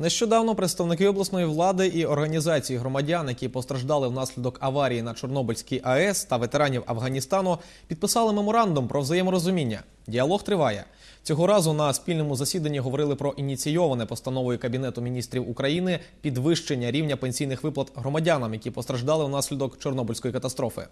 Нещодавно представники обласної влади і організації громадян, які постраждали внаслідок аварії на Чорнобильській АЕС та ветеранів Афганістану, підписали меморандум про взаєморозуміння. Діалог триває. Цього разу на спільному засіданні говорили про ініційоване постановою Кабінету міністрів України підвищення рівня пенсійних виплат громадянам, які постраждали внаслідок Чорнобильської катастрофи.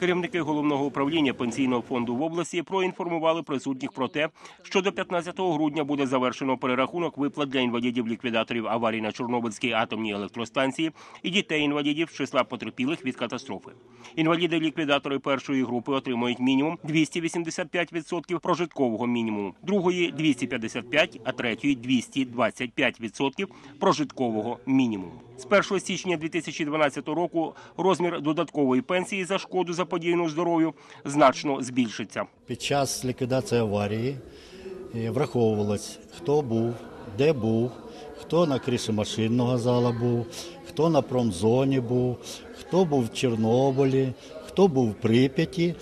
Керівники головного управління пенсійного фонду в області проінформували присутніх про те, що до 15 грудня буде завершено перерахунок виплат для інвалідів-ліквідаторів аварії на Чорнобильській атомній електростанції і дітей-інвалідів з числа потерпілих від катастрофи. Інваліди-ліквідатори першої групи отримують мінімум 285% прожиткового мінімуму, другої 255, а третьої 225% прожиткового мінімуму. З 1 січня 2012 року розмір додаткової пенсії за шкоду заподіяну здоров'ю значно збільшиться. Під час ліквідації аварії е, враховувалось, хто був, де був, хто на криші машинного зала був, хто на промзоні був, хто був в Чорнобилі, хто був в Прип'яті.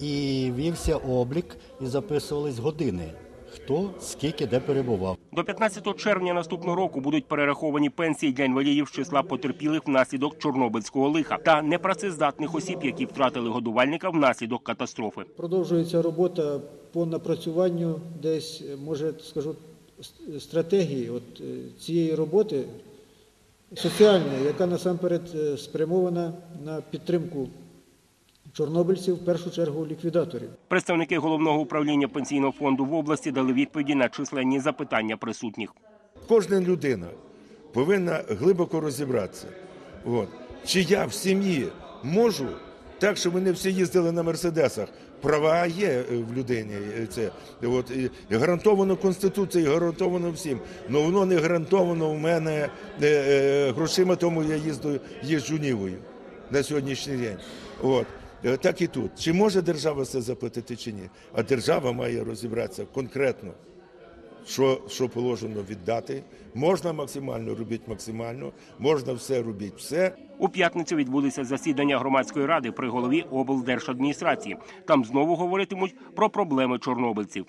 І вівся облік і записувались години, хто скільки де перебував. До 15 червня наступного року будуть перераховані пенсії для інвалідів з числа потерпілих внаслідок чорнобильського лиха та непрацездатних осіб, які втратили годувальника внаслідок катастрофи. Продовжується робота по напрацюванню десь, може, скажу, стратегії от, е, цієї роботи соціальної, яка насамперед е, спрямована на підтримку чорнобильців, в першу чергу ліквідаторів. Представники головного управління пенсійного фонду в області дали відповіді на численні запитання присутніх. Кожна людина повинна глибоко розібратися. От. Чи я в сім'ї можу так, щоб вони всі їздили на мерседесах? Права є е, в людині. е, Це от і гарантовано конституцією, гарантовано всім. але воно не гарантовано в мене е, е, грошима, тому я їздю їжджу нівою на сьогоднішній день. От. Е, Так і тут. Чи може держава це заплатити чи ні? А держава має розібратися конкретно що, що положено віддати. Можна максимально робити максимально, можна все робити все. У п'ятницю відбудеться засідання громадської ради при голові облдержадміністрації. Там знову говоритимуть про проблеми чорнобильців.